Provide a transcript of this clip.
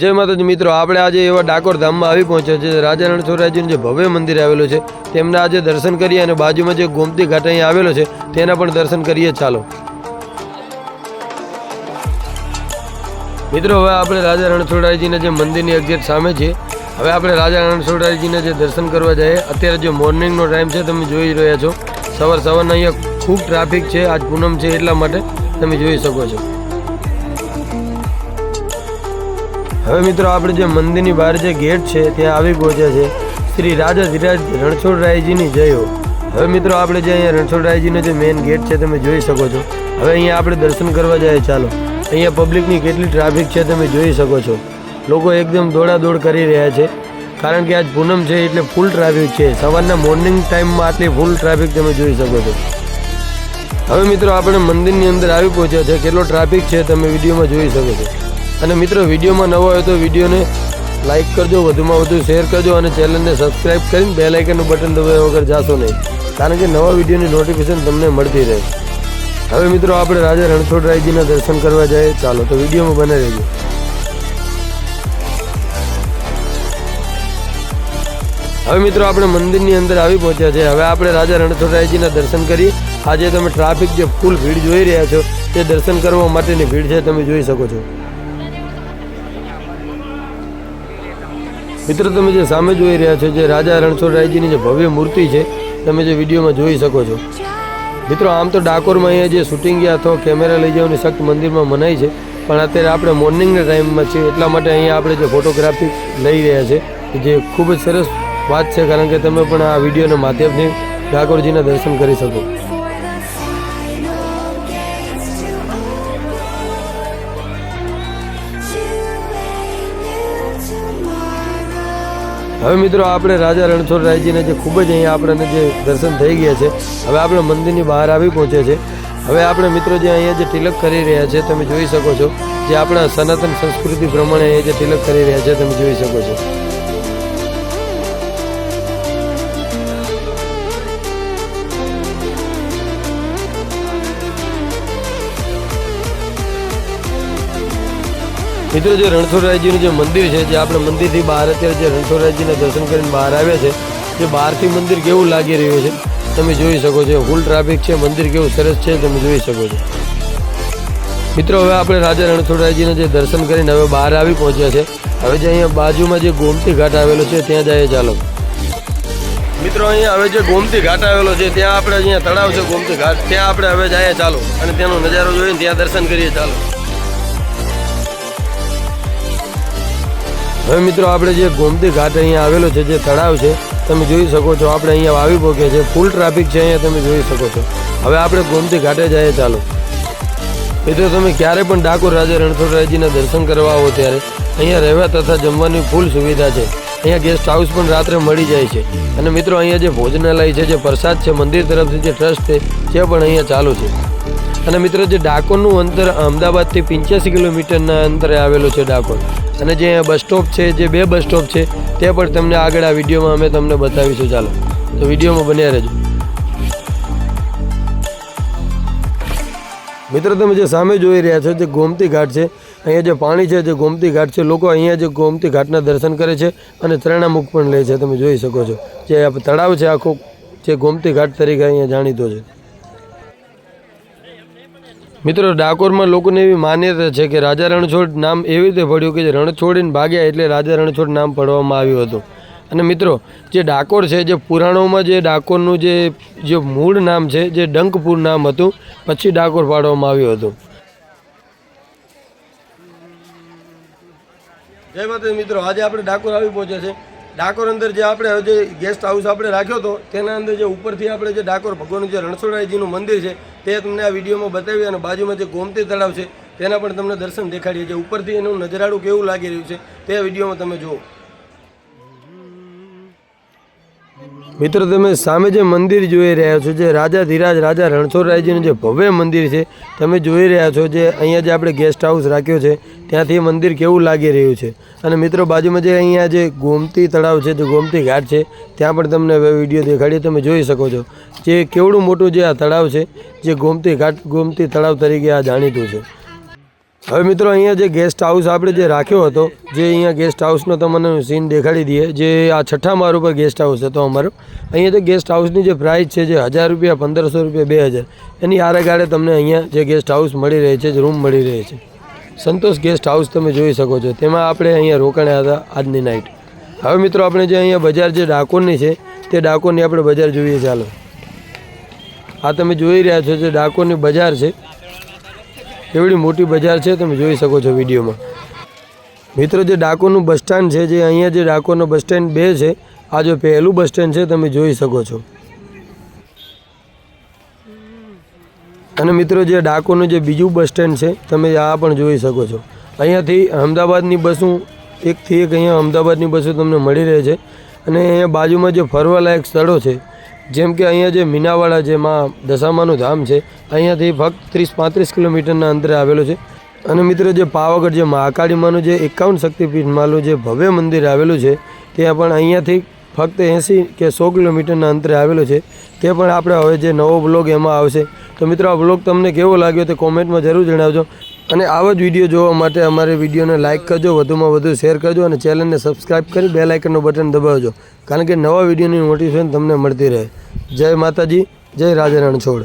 જય માતાજી, મિત્રો, આપણે આજે એવા ડાકોર ધામમાં આવી પહોંચ્યા છે રાજા રણછોડરાયજીનું જે ભવ્ય મંદિર આવેલું છે, તેમના આજે દર્શન કરીએ અને બાજુમાં જે ગોમતી ઘાટ અહીંયા આવેલો છે, તેના પણ દર્શન કરીએ. ચાલો. મિત્રો, હવે આપણે રાજા રણછોડરાયજીના જે મંદિરની એક્ઝેક્ટ સામે છે હવે આપણે રાજા રણછોડરાયજીના જે દર્શન કરવા જઈએ. અત્યારે જે મોર્નિંગનો ટાઈમ છે, તમે જોઈ રહ્યા છો. સવાર સવારના અહીંયા ખૂબ ટ્રાફિક છે, આજ પૂનમ છે એટલા માટે તમે જોઈ શકો છો. હવે મિત્રો, આપણે જે મંદિરની બહાર જે ગેટ છે, ત્યાં આવી પહોંચ્યા છે. શ્રી રાજા ધીરાજ રણછોડરાયજીની જય હવે મિત્રો, આપણે જે અહીંયા રણછોડરાયજીનો જે મેઇન ગેટ છે, તમે જોઈ શકો છો. હવે અહીંયા આપણે દર્શન કરવા જઈએ ચાલો. અહીંયા પબ્લિકની કેટલી ટ્રાફિક છે, તમે જોઈ શકો છો. લોકો એકદમ દોડાદોડ કરી રહ્યા છે. કારણ કે આજ પૂનમ છે, એટલે ફૂલ ટ્રાફિક છે. સવારના મોર્નિંગ ટાઈમમાં આટલી ફૂલ ટ્રાફિક તમે જોઈ શકો છો. હવે મિત્રો, આપણે મંદિરની અંદર આવી પહોંચ્યા છે. કેટલો ટ્રાફિક છે, તમે વિડીયોમાં જોઈ શકો છો. અને મિત્રો, વિડીયોમાં નવો હોય તો વિડીયોને લાઇક કરજો, વધુમાં વધુ શેર કરજો અને ચેનલને સબસ્ક્રાઇબ કરીને બે લાઇકનનું બટન દબાવ્યા વગર જાશો નહીં. કારણ કે નવા વિડીયોની નોટિફિકેશન તમને મળતી રહે. હવે મિત્રો, આપણે રાજા રણછોડરાયજીના દર્શન કરવા જઈએ ચાલો, તો વિડીયોમાં બને રહેજો. હવે મિત્રો, આપણે મંદિરની અંદર આવી પહોંચ્યા છે. હવે આપણે રાજા રણછોડરાયજીના દર્શન કરી આજે તમે ટ્રાફિક જે ફૂલ ભીડ જોઈ રહ્યા છો, તે દર્શન કરવા માટેની ભીડ છે, તમે જોઈ શકો છો. મિત્રો, તમે જે સામે જોઈ રહ્યા છો, જે રાજા રણછોડરાયજીની જે ભવ્ય મૂર્તિ છે, તમે જે વિડીયોમાં જોઈ શકો છો. મિત્રો, આમ તો ડાકોરમાં અહીંયા જે શૂટિંગ અથવા કેમેરા લઈ જવાની સખ્ત મંદિરમાં મનાય છે, પણ અત્યારે આપણે મોર્નિંગના ટાઈમમાં છીએ, એટલા માટે અહીંયા આપણે જે ફોટોગ્રાફી લઈ રહ્યા છે જે ખૂબ જ સરસ વાત છે, કારણ કે તમે પણ આ વિડીયોના માધ્યમથી ડાકોરજીના દર્શન કરી શકો. હવે મિત્રો આપણે રાજા રણછોડરાયજીને જે ખૂબ જ અહીંયા આપણને જે દર્શન થઈ ગયા છે, હવે આપણે મંદિરની બહાર આવી પહોંચ્યા છે. હવે આપણે મિત્રો જે અહીંયા જે તિલક કરી રહ્યા છે, તમે જોઈ શકો છો. જે આપણા સનાતન સંસ્કૃતિ પ્રમાણે અહીંયા જે તિલક કરી રહ્યા છે, તમે જોઈ શકો છો. મિત્રો, જે રણછોડરાયજીનું જે મંદિર છે, જે આપણે મંદિરથી બહાર અત્યારે જે રણછોડરાયજીના દર્શન કરીને બહાર આવ્યા છે, જે બહારથી મંદિર કેવું લાગી રહ્યું છે, તમે જોઈ શકો છો. ફૂલ ટ્રાફિક છે, મંદિર કેવું સરસ છે, તમે જોઈ શકો છો. મિત્રો, હવે આપણે રાજા રણછોડરાયજીના જે દર્શન કરીને હવે બહાર આવી પહોંચ્યા છે. હવે જે અહીંયા બાજુમાં જે ગોમતી ઘાટ આવેલો છે, ત્યાં જઈએ ચાલો. મિત્રો, અહીંયા હવે જે ગોમતી ઘાટ આવેલો છે, ત્યાં આપણે અહીંયા તળાવ છે, ગોમતી ઘાટ. ત્યાં આપણે હવે જઈએ ચાલો અને ત્યાંનો નજારો જોઈને ત્યાં દર્શન કરીએ ચાલો. હવે મિત્રો, આપણે જે ગોમતી ઘાટ અહીંયા આવેલો છે, જે તળાવ છે, તમે જોઈ શકો છો, આપણે અહીંયા આવી પહોંચ્યા છે ફૂલ ટ્રાફિક છે અહીંયા, તમે જોઈ શકો છો. હવે આપણે ગોમતી ઘાટે જઈએ, ચાલો. મિત્રો, તમે ક્યારે પણ ડાકોર રાજા રણછોડરાયજીના દર્શન કરવા આવો ત્યારે, અહીંયા રહેવા તથા જમવાની ફૂલ સુવિધા છે. અહીંયા ગેસ્ટ હાઉસ પણ રાત્રે મળી જાય છે. અને મિત્રો, અહીંયા જે ભોજનાલય છે, જે પ્રસાદ છે, મંદિર તરફથી જે ટ્રસ્ટ છે તે પણ અહીંયા ચાલુ છે. અને મિત્રો જે ડાકોરનું અંતર અમદાવાદથી પંચ્યાસી કિલોમીટરના અંતરે આવેલું છે ડાકોર. અને જે બસ સ્ટોપ છે, જે બે બસ સ્ટોપ છે, તે પણ તમને આગળ આ વિડીયોમાં અમે તમને બતાવીશું. ચાલો, તો વિડીયોમાં બન્યા રહેજો. મિત્રો તમે જે સામે જોઈ રહ્યા છો, જે ગોમતી ઘાટ છે, અહીંયા જે પાણી છે, જે ગોમતી ઘાટ છે, લોકો અહીંયા જે ગોમતી ઘાટના દર્શન કરે છે અને ત્રણામુખ પણ લે છે, તમે જોઈ શકો છો. જે તળાવ છે આખો, જે ગોમતી ઘાટ તરીકે અહીંયા જાણીતો છે. મિત્રો, ડાકોરમાં લોકોને એવી માન્યતા છે કે રાજા રણછોડ નામ એવી રીતે પડ્યું કે જે રણછોડીને ભાગ્યા એટલે રાજા રણછોડ નામ પડવામાં આવ્યું હતું. અને મિત્રો, જે ડાકોર છે, જે પુરાણોમાં જે ડાકોરનું જે જે મૂળ નામ છે, જે ડંકપુર નામ હતું, પછી ડાકોર પાડવામાં આવ્યું હતું. જય માતા મિત્રો, આજે આપણે ડાકોર આવી પહોંચ્યા છે. ડાકોર અંદર જે આપણે જે ગેસ્ટ હાઉસ આપણે રાખ્યો હતો, તેના અંદર જે ઉપરથી આપણે જે ડાકોર ભગવાનનું જે રણછોડરાયજીનું મંદિર છે તે તમને આ વિડીયોમાં બતાવી અને બાજુમાં જે ગોમતી તળાવ છે, તેના પણ તમને દર્શન દેખાડીએ છીએ ઉપરથી એનું નજરાડું કેવું લાગી રહ્યું છે, તે વિડીયોમાં તમે જુઓ. મિત્રો, તમે સામે જે મંદિર જોઈ રહ્યા છો, જે રાજા ધીરાજ, રાજા રણછોડરાયજીનું જે ભવ્ય મંદિર છે, તમે જોઈ રહ્યા છો જે અહીંયા જે આપણે ગેસ્ટ હાઉસ રાખ્યો છે, ત્યાંથી મંદિર કેવું લાગી રહ્યું છે? અને મિત્રો, બાજુમાં જે અહીંયા જે ગોમતી તળાવ છે, જે ગોમતી ઘાટ છે, ત્યાં પણ તમને હવે વીડિયો દેખાડીએ, તમે જોઈ શકો છો જે કેવડું મોટું જે આ તળાવ છે, જે ગોમતી ઘાટ, ગોમતી તળાવ તરીકે આ જાણીતું છે. હવે મિત્રો, અહીંયા જે ગેસ્ટ હાઉસ આપણે જે રાખ્યો હતો, જે અહીંયા ગેસ્ટ હાઉસનો તમને સીન દેખાડી દઈએ, જે આ છઠ્ઠા માર ઉપર ગેસ્ટ હાઉસ હતો અમારો. અહીંયા જે ગેસ્ટ હાઉસની જે પ્રાઇસ છે જે હજાર રૂપિયા, પંદરસો રૂપિયા, બે હજાર. એની આડે તમને અહીંયા જે ગેસ્ટ હાઉસ મળી રહે છે, જે રૂમ મળી રહે છે. સંતોષ ગેસ્ટ હાઉસ તમે જોઈ શકો છો. તેમાં આપણે અહીંયા રોકાણ્યા હતા આજની નાઇટ હવે મિત્રો, આપણે જે અહીંયા બજાર જે ડાકોરની છે, તે ડાકોરની આપણે બજાર જોઈએ. ચાલો. આ તમે જોઈ રહ્યા છો જે ડાકોરની બજાર છે. એવડી મોટી બજાર છે, તમે જોઈ શકો છો વિડીયોમાં. મિત્રો, જે ડાકોરનું બસ સ્ટેન્ડ છે, જે અહીંયા જે ડાકોરનો બસ સ્ટેન્ડ બે છે, આ જો પહેલું બસ સ્ટેન્ડ છે, તમે જોઈ શકો છો. અને મિત્રો, જે ડાકોરનું જે બીજું બસ સ્ટેન્ડ છે, તમે આ પણ જોઈ શકો છો. અહીંયાથી અમદાવાદની બસો એકથી એક અહીંયા અમદાવાદની બસો તમને મળી રહે છે. અને અહીંયા બાજુમાં જે ફરવાલાયક સ્થળો છે જેમ કે અહીંયા જે મીનાવાડા જે માં દશામાનું ધામ છે, અહીંયાથી ફક્ત ત્રીસ પાંત્રીસ કિલોમીટરના અંતરે આવેલો છે. અને મિત્રો, જે પાવાગઢ જે મહાકાળી માનું જે એકાવન શક્તિપીઠ માનું જે ભવ્ય મંદિર આવેલું છે, ત્યાં પણ અહીંયાથી ફક્ત એંસી કે સો કિલોમીટરના અંતરે આવેલો છે. તે પણ આપણે હવે જે નવો બ્લોગ એમાં આવશે. તો મિત્રો, આ બ્લોગ તમને કેવો લાગ્યો તે કોમેન્ટમાં જરૂર જણાવજો. અને આવા જ વીડિયો જોવા માટે અમારે વિડીયોને લાઇક કરજો, વધુમાં વધુ શેર કરજો અને ચેનલને સબસ્ક્રાઈબ કરી બે લાઇકનનું બટન દબાવજો. કારણ કે નવા વિડીયોની નોટિફિકેશન તમને મળતી રહે. જય માતાજી, જય રાજા રણછોડ.